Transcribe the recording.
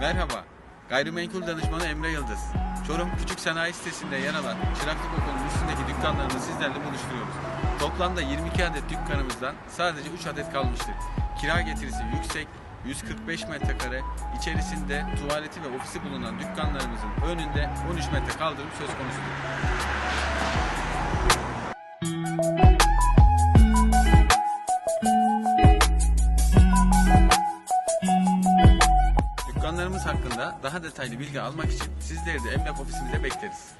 Merhaba, gayrimenkul danışmanı Emre Yıldız. Çorum Küçük Sanayi sitesinde yer alan Çıraklık Okulu'nun üstündeki dükkanlarını sizlerle buluşturuyoruz. Toplamda 22 adet dükkanımızdan sadece 3 adet kalmıştır. Kira getirisi yüksek, 145 metrekare, içerisinde tuvaleti ve ofisi bulunan dükkanlarımızın önünde 13 metre kaldırım söz konusudur. Dükkanlarımız hakkında daha detaylı bilgi almak için sizleri de emlak ofisimize bekleriz.